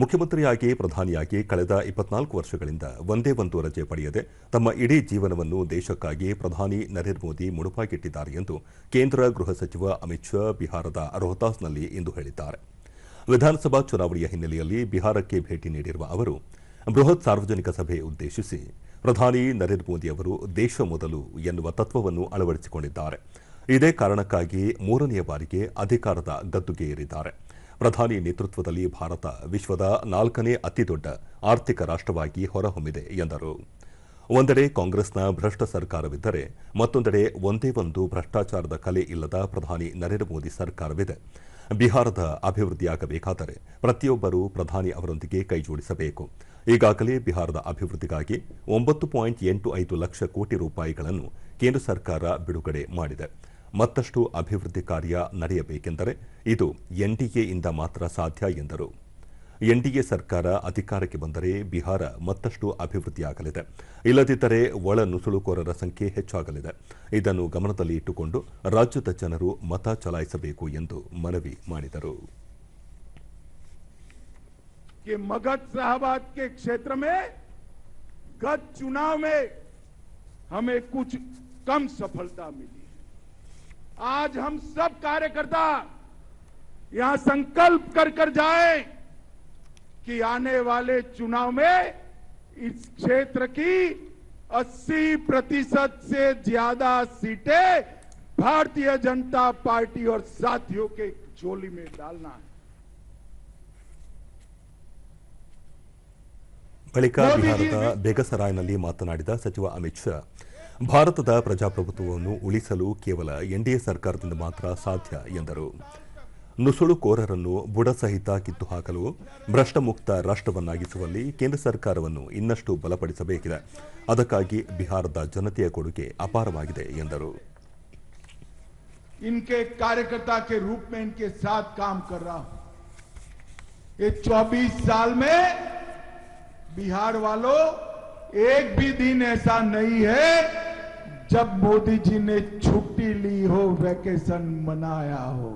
ಮುಖ್ಯಮಂತ್ರಿಯಾಗಿ ಪ್ರಧಾನಿಯಾಗಿ ಕಳೆದ ಇಪ್ಪತ್ನಾಲ್ಕು ವರ್ಷಗಳಿಂದ ಒಂದೇ ಒಂದು ರಜೆ ಪಡೆಯದೆ ತಮ್ಮ ಇಡೀ ಜೀವನವನ್ನು ದೇಶಕ್ಕಾಗಿ ಪ್ರಧಾನಿ ನರೇಂದ್ರ ಮೋದಿ ಮುಡುಪಾಗಿಟ್ಟಿದ್ದಾರೆ ಎಂದು ಕೇಂದ್ರ ಗೃಹ ಸಚಿವ ಅಮಿತ್ ಶಾ ಬಿಹಾರದ ರೋಹತಾಸ್ನಲ್ಲಿ ಇಂದು ಹೇಳಿದ್ದಾರೆ. ವಿಧಾನಸಭಾ ಚುನಾವಣೆಯ ಹಿನ್ನೆಲೆಯಲ್ಲಿ ಬಿಹಾರಕ್ಕೆ ಭೇಟಿ ನೀಡಿರುವ ಅವರು, ಬೃಹತ್ ಸಾರ್ವಜನಿಕ ಸಭೆ ಉದ್ದೇಶಿಸಿ ಪ್ರಧಾನಿ ನರೇಂದ್ರ ಮೋದಿ ಅವರು ದೇಶ ಮೊದಲು ಎನ್ನುವ ತತ್ವವನ್ನು ಅಳವಡಿಸಿಕೊಂಡಿದ್ದಾರೆ. ಇದೇ ಕಾರಣಕ್ಕಾಗಿ ಮೂರನೆಯ ಬಾರಿಗೆ ಅಧಿಕಾರದ ಗದ್ದುಗೆ ಏರಿದ್ದಾರೆ ಪ್ರಧಾನಿ ನೇತೃತ್ವದಲ್ಲಿ ಭಾರತ ವಿಶ್ವದ ನಾಲ್ಕನೇ ಅತಿದೊಡ್ಡ ಆರ್ಥಿಕ ರಾಷ್ಟ್ರವಾಗಿ ಹೊರಹೊಮ್ಮಿದೆ ಎಂದರು. ಒಂದೆಡೆ ಕಾಂಗ್ರೆಸ್ನ ಭ್ರಷ್ಟ ಸರ್ಕಾರವಿದ್ದರೆ ಮತ್ತೊಂದೆಡೆ ಒಂದೇ ಒಂದು ಭ್ರಷ್ಟಾಚಾರದ ಕಲೆ ಇಲ್ಲದ ಪ್ರಧಾನಿ ನರೇಂದ್ರ ಮೋದಿ ಸರ್ಕಾರವಿದೆ. ಬಿಹಾರದ ಅಭಿವೃದ್ಧಿಯಾಗಬೇಕಾದರೆ ಪ್ರತಿಯೊಬ್ಬರೂ ಪ್ರಧಾನಿ ಅವರೊಂದಿಗೆ ಕೈಜೋಡಿಸಬೇಕು. ಈಗಾಗಲೇ ಬಿಹಾರದ ಅಭಿವೃದ್ಧಿಗಾಗಿ ಒಂಬತ್ತು ಪಾಯಿಂಟ್ ಎಂಟು ಐದು ಲಕ್ಷ ಕೋಟಿ ರೂಪಾಯಿಗಳನ್ನು ಕೇಂದ್ರ ಸರ್ಕಾರ ಬಿಡುಗಡೆ ಮಾಡಿದೆ. ಮತ್ತಷ್ಟು ಅಭಿವೃದ್ಧಿ ಕಾರ್ಯ ನಡೆಯಬೇಕೆಂದರೆ ಇದು ಎನ್ಡಿಎಯಿಂದ ಮಾತ್ರ ಸಾಧ್ಯ ಎಂದರು ಎನ್ಡಿಎ ಸರ್ಕಾರ ಅಧಿಕಾರಕ್ಕೆ ಬಂದರೆ ಬಿಹಾರ ಮತ್ತಷ್ಟು ಅಭಿವೃದ್ಧಿಯಾಗಲಿದೆ ಇಲ್ಲದಿದ್ದರೆ ಒಳ ನುಸುಳುಕೋರರ ಸಂಖ್ಯೆ ಹೆಚ್ಚಾಗಲಿದೆ ಇದನ್ನು ಗಮನದಲ್ಲಿ ಇಟ್ಟುಕೊಂಡು ರಾಜ್ಯದ ಜನರು ಮತ ಚಲಾಯಿಸಬೇಕು ಎಂದು ಮನವಿ ಮಾಡಿದರು कि मगध शाहबाद के क्षेत्र में गत चुनाव में हमें कुछ कम सफलता मिली है आज हम सब कार्यकर्ता यहां संकल्प कर कर जाए कि आने वाले चुनाव में इस क्षेत्र की 80 प्रतिशत से ज्यादा सीटें भारतीय जनता पार्टी और साथियों के झोली में डालना है ಬಳಿಕ ಬಿಹಾರದ ಬೆಗಸರಾಯ್ನಲ್ಲಿ ಮಾತನಾಡಿದ ಸಚಿವ ಅಮಿತ್ ಶಾ ಭಾರತದ ಪ್ರಜಾಪ್ರಭುತ್ವವನ್ನು ಉಳಿಸಲು ಕೇವಲ ಎನ್ಡಿಎ ಸರ್ಕಾರದಿಂದ ಮಾತ್ರ ಸಾಧ್ಯ ಎಂದರು ನುಸುಳುಕೋರರನ್ನು ಬುಡಸಹಿತ ಕಿತ್ತು ಹಾಕಲು ಭ್ರಷ್ಟಮುಕ್ತ ರಾಷ್ಟ್ರವನ್ನಾಗಿಸುವಲ್ಲಿ ಕೇಂದ್ರ ಸರ್ಕಾರವನ್ನು ಇನ್ನಷ್ಟು ಬಲಪಡಿಸಬೇಕಿದೆ ಅದಕ್ಕಾಗಿ ಬಿಹಾರದ ಜನತೆಯ ಕೊಡುಗೆ ಅಪಾರವಾಗಿದೆ ಎಂದರು इनके कार्यकर्ता के रूप में इनके साथ काम कर रहा हूं ये 24 साल में बिहार वालों एक भी दिन ऐसा नहीं है जब मोदी जी ने छुट्टी ली हो वैकेशन मनाया हो।